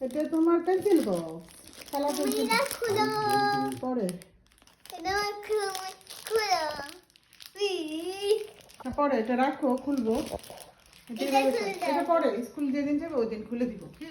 এটা তোমার কি? খেলা পেন্সিল পরে হ্যাঁ, পরে এটা রাখো খুলবো এটা পরে স্কুল যেদিন যাবে ওই দিন খুলে দিব পরে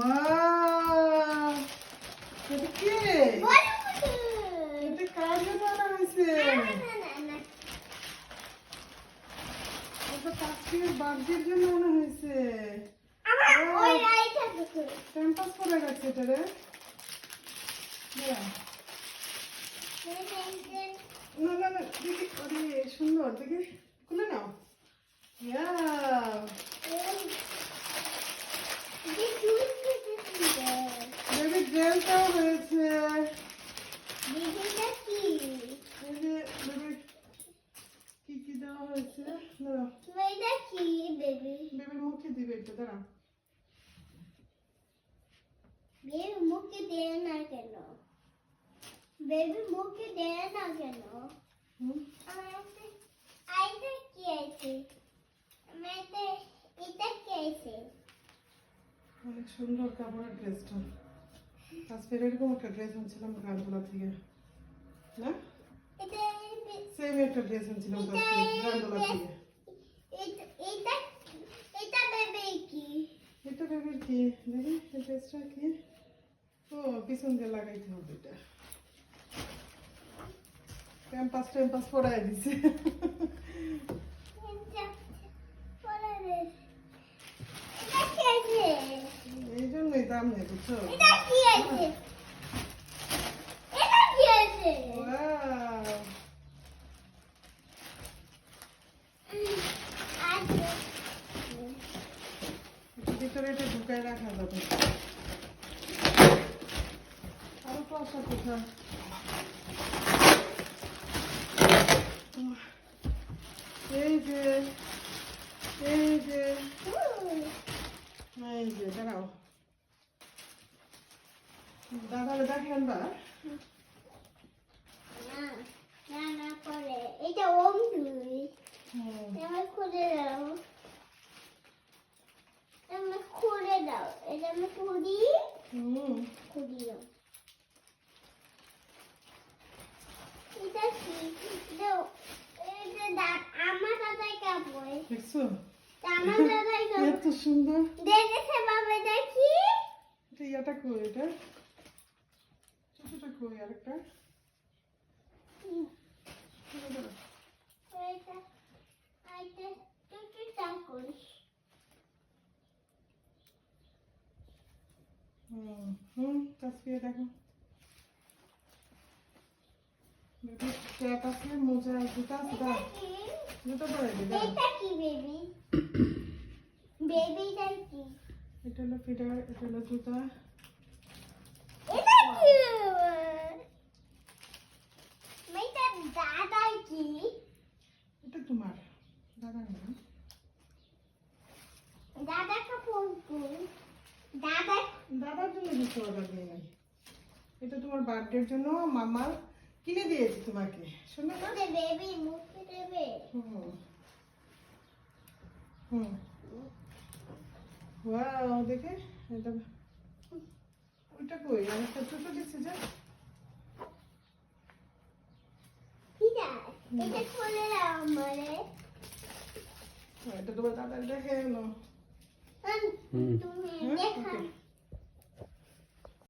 ওয়াও এটা কি? এটা জন্য আনা হয়েছে? এটা পাখির বার্থডের জন্য আনা হয়েছে। ক্যাম্পাস করে গেছে এটা রে। না না না দেখি ওরে সুন্দর দেখি খুলে নাও। ইয়া বেবি জেলটাও হয়েছে এই যে বেবি কি কি দেওয়া হয়েছে দাঁড়াও বেবির মুখে দিবে এটা দাঁড়াও মুখে দেয় না কেন? বেবি মুখে দেয় না কেন? আমার একটা- আইটা কি আছে আমার এটা কি আছে অনেক সুন্দর কাপড়ের ড্রেসটা আজকের এরকম একটা ড্রেস আনছিলাম গানতলা থেকে না সেম একটা ড্রেস আনছিলাম গানতলা থেকে এটা বেবির কি দেখি এই ড্রেসটা কি ও পিছন দিয়ে লাগাইতে হবে এটা ক্যাম্পাস ট্যাম্পাস পড়াই দিছে এটা পরে দে। এটা কি আছে এই জন্যই দাম নেই বুঝছ এটা কি আছে এটা কি আছে Wow! আছে এটার ভিতরে এটা ঢুকায় রাখা যাবে আরও তো আসা কোথা এই যে এই যে এই যে দাঁড়াও দাদালে দেখেন বা না না না এটা ওম দুই আমার খুলে দাও। আমার খুলে দাও। এটা আমি খুলি। খুলি দাও এটা কি? এটা দা- আমার দাদাই কাপড় দেখছ? আমার দাদাই কাপড় এত সুন্দর। দেখেছে বাবা দেখি। এটা ইয়াটা কই? এটা? কই আরেকটা হুম হুম দেখো মোজা জুতা পরে দে দাও এটা কি বেবি বেবিটা কি এটা হলো ফিডার এটা হলো জুতা এটা কি মেয়েটা দাদা কি এটা তোমার দাদা না দাদা কাপড় দাদা দাদার জন্য কিছু অর্ডার দিয়ে নাই। এটা তোমার বার্থডের জন্য মামা কিনে দিয়েছি তোমাকে। শোনো না। বেবি মুখে দেবে। হুম। হুম। ওয়াও দেখে এটা ওইটা কই? আরেকটা ছোট দিচ্ছে যা ঠিক আছে এটা আমারে। এটা তোমার দাদার দেখে এলো তুমি হুম, দেখা okay.